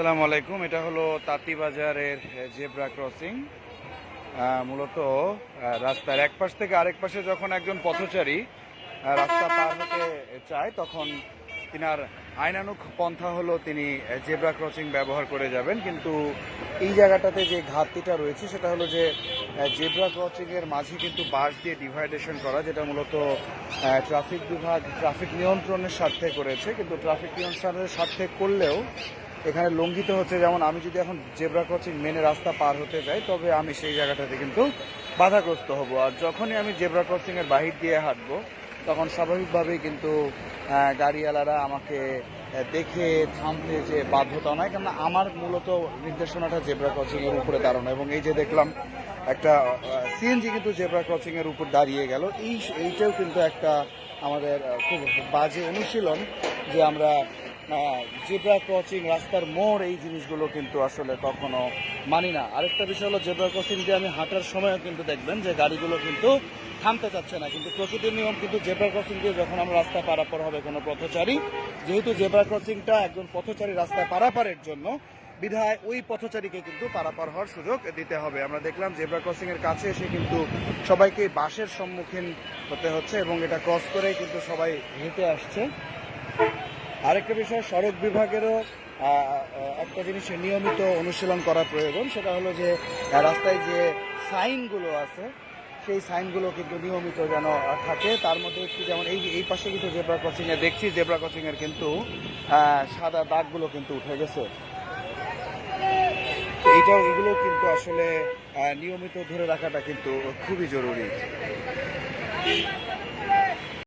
আসসালামু আলাইকুম। এটা হলো তাঁতিবাজারের জেব্রা ক্রসিং। মূলত রাস্তার এক পাশ থেকে আরেক পাশে যখন একজন পথচারী রাস্তা পার হতে চায়, তখন তিনার আইনানুক পন্থা হলো তিনি জেব্রা ক্রসিং ব্যবহার করে যাবেন। কিন্তু এই জায়গাটাতে যে ঘাটতিটা রয়েছে, সেটা হলো যে জেব্রা ক্রসিংয়ের মাঝে কিন্তু বাস দিয়ে ডিভাইডেশন করা, যেটা মূলত ট্রাফিক বিভাগ, ট্রাফিক নিয়ন্ত্রণের স্বার্থে করেছে। কিন্তু ট্রাফিক নিয়ন্ত্রণের স্বার্থে করলেও এখানে লঙ্ঘিত হচ্ছে, যেমন আমি যদি এখন জেব্রা ক্রসিং মেনে রাস্তা পার হতে যাই, তবে আমি সেই জায়গাটাতে কিন্তু বাধাগ্রস্ত হব। আর যখনই আমি জেব্রা ক্রসিং এর বাহির দিয়ে হাঁটবো, তখন স্বাভাবিকভাবেই কিন্তু গাড়িওয়ালারা আমাকে দেখে থামতে যে বাধ্যতা নয় কেননা আমার মূলত নির্দেশনাটা জেব্রা ক্রসিং এর উপরে দাঁড়ানো। এবং এই যে দেখলাম, একটা সিএনজি কিন্তু জেব্রা ক্রসিং এর উপর দাঁড়িয়ে গেল। এই, এইটাও কিন্তু একটা আমাদের খুব বাজে অনুশীলন যে আমরা জেব্রা ক্রসিং রাস্তার মোড়, এই জিনিসগুলো কিন্তু আসলে কখনো মানি না। আরেকটা বিষয় হলো জেব্রা ক্রসিং দিয়ে আমি হাঁটার সময়ও কিন্তু দেখবেন যে গাড়িগুলো কিন্তু থামতে চাচ্ছে না। কিন্তু প্রকৃতির নিয়ম কিন্তু জেব্রা ক্রসিং দিয়ে যখন আমরা রাস্তা পারাপার হবে কোনো পথচারী, যেহেতু জেব্রা ক্রসিংটা একজন পথচারী রাস্তায় পারাপারের জন্য, বিধায় ওই পথচারীকে কিন্তু পারাপার হওয়ার সুযোগ দিতে হবে। আমরা দেখলাম জেব্রা ক্রসিং এর কাছে এসে কিন্তু সবাইকে বাসের সম্মুখীন হতে হচ্ছে এবং এটা ক্রস করেই কিন্তু সবাই হেঁটে আসছে। আরেকটা বিষয়, সড়ক বিভাগেরও একটা জিনিস নিয়মিত অনুশীলন করা প্রয়োজন, সেটা হলো যে রাস্তায় যে সাইনগুলো আছে, সেই সাইনগুলো কিন্তু নিয়মিত যেন থাকে। তার মধ্যে একটু যেমন এই এই পাশে কিন্তু জেব্রা ক্রসিং এ দেখছি, জেব্রা ক্রসিং এর কিন্তু সাদা দাগগুলো কিন্তু উঠে গেছে। তো এইটাও এগুলো কিন্তু আসলে নিয়মিত ধরে রাখাটা কিন্তু খুবই জরুরি।